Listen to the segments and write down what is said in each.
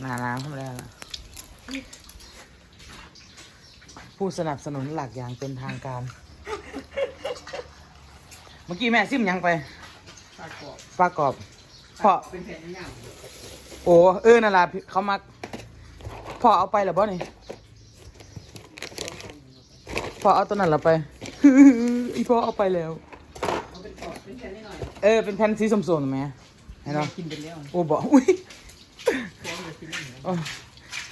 หนาน้ำเข้ามาแล้วนะผู้สนับสนุนหลักอย่างเป็นทางการ เมื่อกี้แม่ซิมยังไปปลากรอบปลากรอบพ่อเป็นแผ่นย่างโอ้เออนาราเขามักพ่อเอาไปเหรอบ่นี่พ่อเอาตัวนั้นเหราไปอีพ่อเอาไปแล้วเขาเป็นกรอบเป็นแผ่นนิดหน่อยเออเป็นแผ่นสีส้มๆไหมเห็นไหมกินไปแล้วโอ้บอกอุ้ย โอ้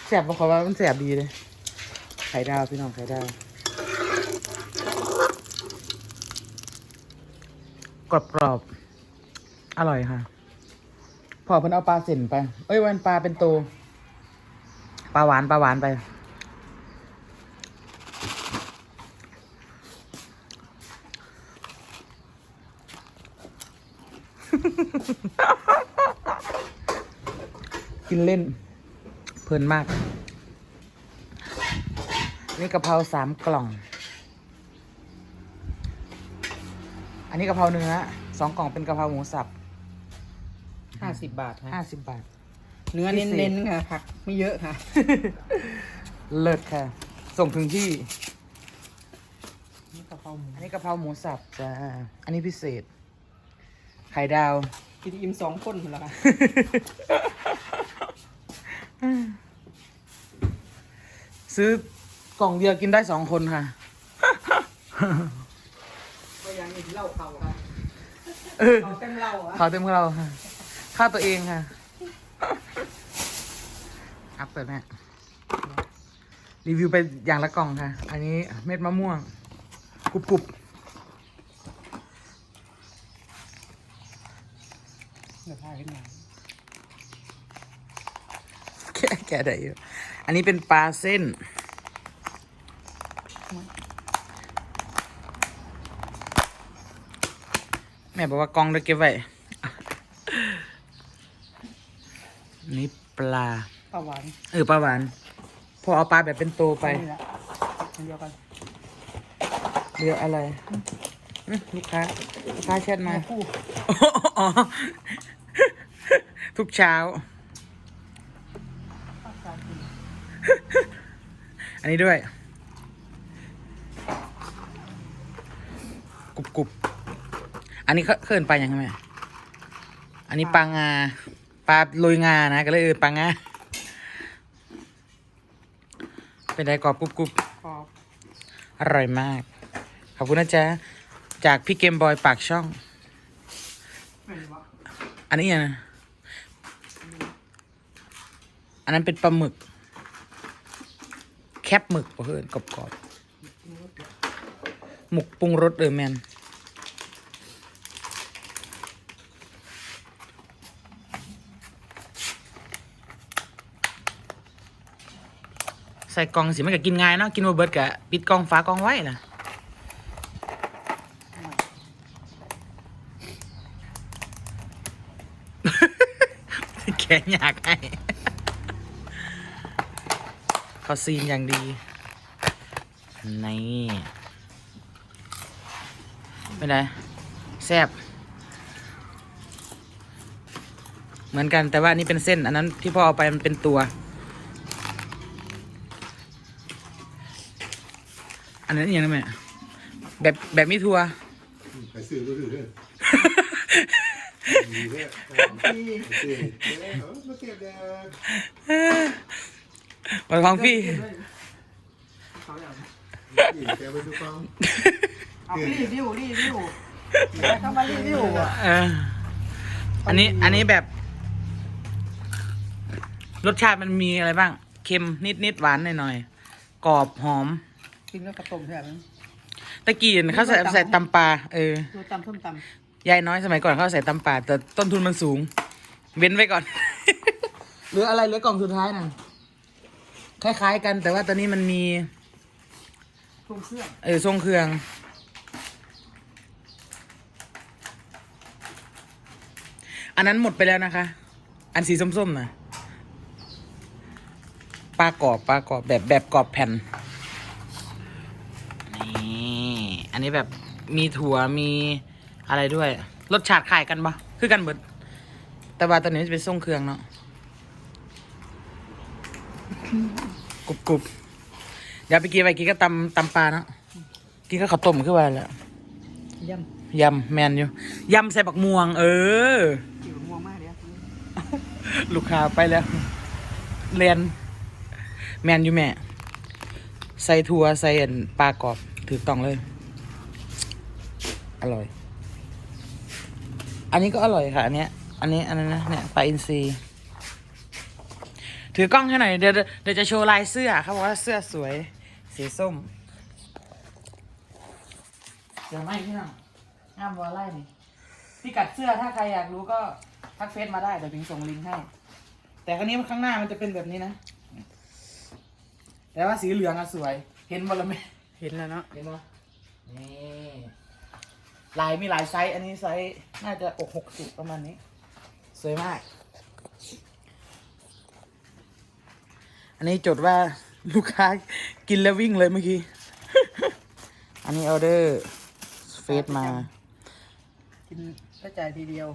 แสบบอกเขาว่ามันแสบดีเลย ไข่ดาวพี่น้องไข่ดาวกรอบกรอบอร่อยค่ะ พอเพิ่นเอาปลาเส้นไป เอ้ยวันปลาเป็นโตปลาหวานปลาหวานไป กินเล่น เพลินมาก นี่กะเพราสามกล่อง อันนี้กะเพราเนื้อสองกล่องเป็นกะเพราหมูสับห้าสิบบาทห้าฮะสิบบาท เนื้อเน้นๆค่ะผักไม่เยอะค่ะ เลิศค่ะ ส่งถึงที่ นี่กะเพราหมูอันนี้กะเพราหมูสับจ้าอันนี้พิเศษ ไข่ดาว กินอิ่มสองคนเหรอคะ ซื้อกล่องเดียวกินได้สองคนค่ะ ก็ยังมีเหล้าเขาค่ะเออเขาเต็มเหล้าอะเขาเต็มของเราค่ะข้าวตัวเองค่ะอัพเปิดแม่รีวิวไปอย่างละกล่องค่ะ อันนี้เม็ดมะม่วงกรุบกรุบเดี๋ยวพาขึ้นมา แค่แกะได้อยู่อันนี้เป็นปลาเส้น แม่บอกว่ากองเดี๋ยวเก็บไว้อันนี้ปลา ปลาหวาน เออปลาหวาน พอเอาปลาแบบเป็นโตไปนี่แหละอันเดียวกันเรืออะไรอื้อลูกค้าลูกค้าแชทมา คู่ อ๋อ ทุกเช้า อันนี้ด้วยกรุบกรุบอันนี้เขาเขินไปลายังไงอันนี้ปลางาปลาลุยงานะ ก็เลยเออปลางาเป็นไงกรอบกรุบกรุบกรอบอร่อยมาก ขอบคุณนะจ๊ะ จากพี่เกมบอยปากช่องไม่รู้ว่าอันนี้ยังนะอันนั้นเป็นปลาหมึก แคบหมึกเพื่อนกรอบๆหมึกปรุงรสเออแมนใส่กล่องสิมันก็กินง่ายเนาะกินมาเบิดกะปิดกล่องฝากล่องไว้นะแกอยากให้ เขาซีนอย่างดี นี่ไม่ได้แซบเหมือนกันแต่ว่าอันนี้เป็นเส้น อันนั้นที่พ่อเอาไปมันเป็นตัว อันนั้นอหย่างนั้นไหมแบบแบบมีทัวไปซื้อก็ซื้อเถอะดีเลยที่ไปซื้อเออมาเก็บแดง วันของพี่เขาอย่างนี่แกไปดูฟังเอารีวิวรีวิวแล้วเข้ามารีวิวอะเออ อันนี้อันนี้แบบ รสชาติมันมีอะไรบ้าง เค็มนิดนิดๆหวานหน่อยหน่อยๆกรอบหอม กินแล้วกระต้มแทนตะกี้เห็นเขาใส่ใส่ตำปลาเออ ดูตำส้มตยายน้อยสมัยก่อนเขาใส่ตำปลาแต่ต้นทุนมันสูง เว้นไว้ก่อนเหลืออะไรเหลือกล่องสุดท้ายน่ะ คล้ายๆ กันแต่ว่าตอนนี้มันมีำทุ่งเครื่องเออทรงเครื่อง อันนั้นหมดไปแล้วนะคะ อันสีส้มๆนะปลากรอบปลากรอบแบบแบบกรอบแผ่นนี่อันนี้แบบมีถั่วมีอะไรด้วย รสชาติคล้ายกันปะคือกันเบิดแต่ว่าตอนนี้จะเป็นทรงเครื่องเนาะ กรุบกรุบเดี๋ยวไปกินไปกินก็ตำตำปลาเนาะกินก็ข้าวต้มขึ้นมาแล้วย่ยำแมนอยู่ยำใส่บักม่วง เออำอยู่ม่วงมากเลยอะลูกค้าไปแล้วเรียนแมนอยู่แม่ ใส่ถั่วใส่อันปลากรอบถือต้องเลย อร่อย อันนี้ก็อร่อยค่ะ อันเนี้ย อันนี้อันนั้นนะเนี่ยปลาอินทรี ถือกล้องให้หน่อยเดี๋ยวเดี๋ยวเดี๋ยวจะโชว์ลายเสื้อเขาบอกว่าเสื้อสวย สีส้มเดี๋ยวไม่พี่น้องห้ามวอลไล่นี่พี่กัดเสื้อถ้าใครอยากรู้ก็ทักเฟซมาได้เดี๋ยวพิงส่งลิงก์ให้ แต่ครั้นี้ข้างหน้ามันจะเป็นแบบนี้นะ แต่ว่าสีเหลืองอะสวย เห็นบอลไหมเห็นแล้วเนาะเห็นปะนี่ลายมีหลายไซส์ อันนี้ไซส์น่าจะอกหกสิบประมาณนี้ สวยมาก นนี้จดว่าลูกค้ากินแล้ววิ่งเลยเมื่อกี้ อันนี้ออเดอร์เฟซมา กินก็จ่ายทีเดียว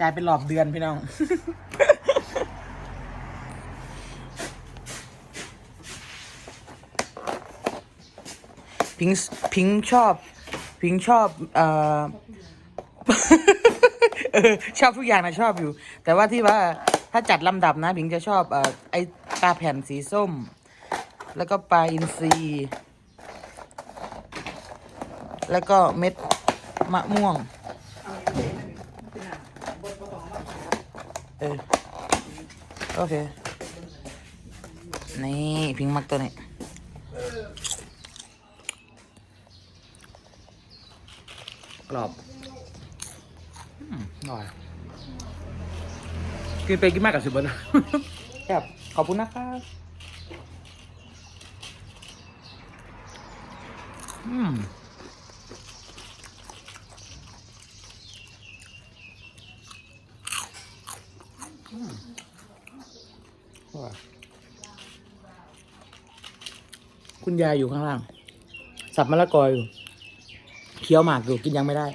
จ่ายเป็นหลอบเดือนพี่น้อง พิงค์พิงค์ชอบ พิงค์ชอบเอ่อเออชอบทุกอย่างนะชอบอยู่ แต่ว่าที่ว่าถ้าจัดลำดับนะพิงค์จะชอบเอ่อไอ ปลาแผ่นสีส้ม แล้วก็ปลาอินทรีแล้วก็เม็ดมะม่วง เออ โอเค นี่พิงค์มักตัวนี้กรอบอืมอร่อย กินไปกินมากกับสิบวันนะครับ ขอบคุณนะครับอืมคุณยายอยู่ข้างล่าง สับมะละกออยู่ เคี้ยวหมากอยู่กินยังไม่ได้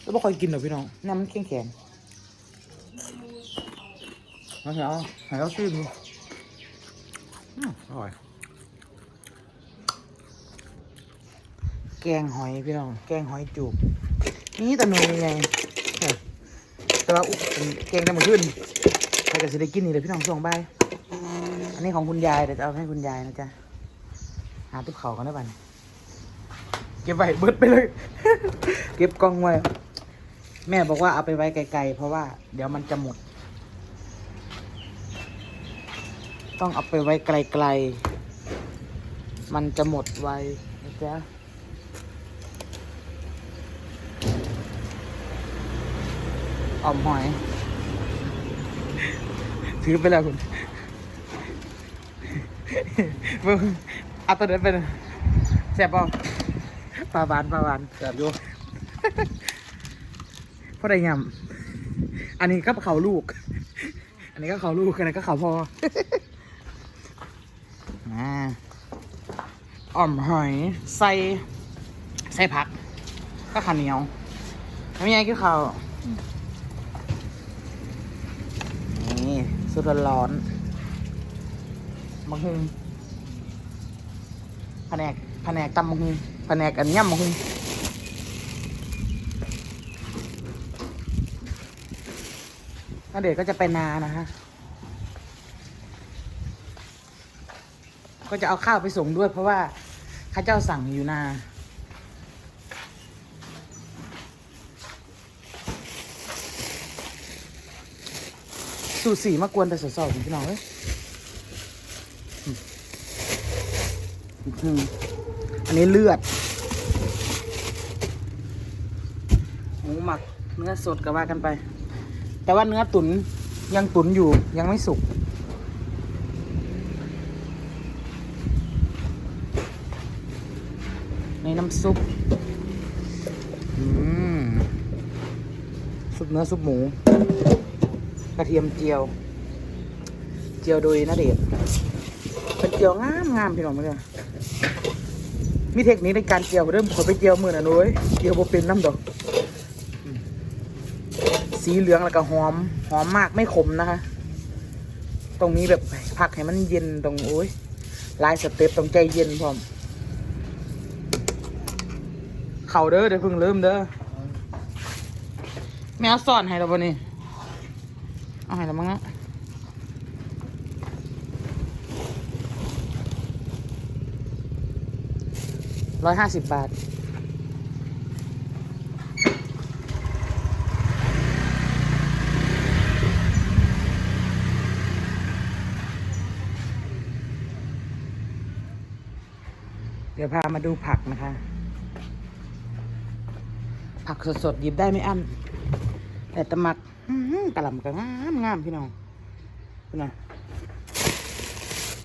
แล้วไม่ค่อยกินหรอกพี่น้องน้ำมันแข็งแข็ง มาเถอะเอาหายเอาชื่อดูอืมอร่อย แกงหอยพี่น้อง แกงหอยจูบ นี่แต่หนูยังไงแต่ว่าแกงได้หมดขึ้นใครก็จะได้กินนี่เลยพี่น้องช่วงบ่ายอันนี้ของคุณยายเดี๋ยวจะเอาให้คุณยายนะจ๊ะ หาตุ๊กเขากันได้ป่ะเนี่ยเก็บไว้เบิดไปเลย เก็บกล้องไว้ แม่บอกว่าเอาไปไว้ไกลๆ เพราะว่าเดี๋ยวมันจะหมด ต้องเอาไปไว้ไกลๆ มันจะหมดไวนะจ๊ะออมหอย ถือไปแล้วคุณมึงเอาตัวนั้นไปเลยแซ่บป่ะปลาหวานปลาหวานแซ่บอยู่พอได้ยำอันนี้ก็เขาลูก อันนี้ก็เขาลูกอันนี้ก็เขาพอ มา อ่อมหอยใส่ใส่ผัก ก็ข้าวเหนียวทำยังไงกินข้าวนี่สุดร้อนมังหงแผนกแผนกตำมังหงแผนกอันย่ำมังหงแล้วเดี๋ยวก็จะไปนานะฮะก็จะเอาข้าวไปส่งด้วยเพราะว่า ข้าเจ้าสั่งอยู่นาสูตรสีมากวนแต่สดๆพี่น้องเอ้ยอันนี้เลือด หมูหมักเนื้อสดก็ว่ากันไป แต่ว่าเนื้อตุนยังตุนอยู่ยังไม่สุก ในน้ำซุปซุปเนื้อซุปหมู กระเทียมเจียว เจียวโดยนาเดชเป็นเจียวงามงามพี่น้องเพื่อนมีเทคนิคในการเจียวเริ่มขอไปเจียวมือน่ะนุ้ยเจียวบ่เป็นน้ำดอก สีเหลืองแล้วก็หอม หอมมากไม่ขมนะคะ ตรงนี้แบบผักให้มันเย็นตรงโอ้ยลายสเต็ปตรงใจเย็นพร้อม เข่าเด้อเดี๋ยวเพิ่งเริ่มเด้อแม่สอนให้เราบ่นี่เอาให้เรามั้งนะร้อยห้าสิบบาท เดี๋ยวพามาดูผักนะคะ ผักสดๆหยิบได้ไม่อั้นแต่ตะมักกระหล่ำก็งามงามพี่น้องพี่น้อง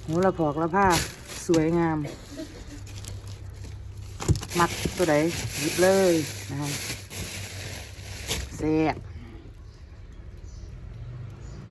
หูละกอกละผ้าสวยงาม มัดตัวใดหยิบเลยนะครับแซ่บ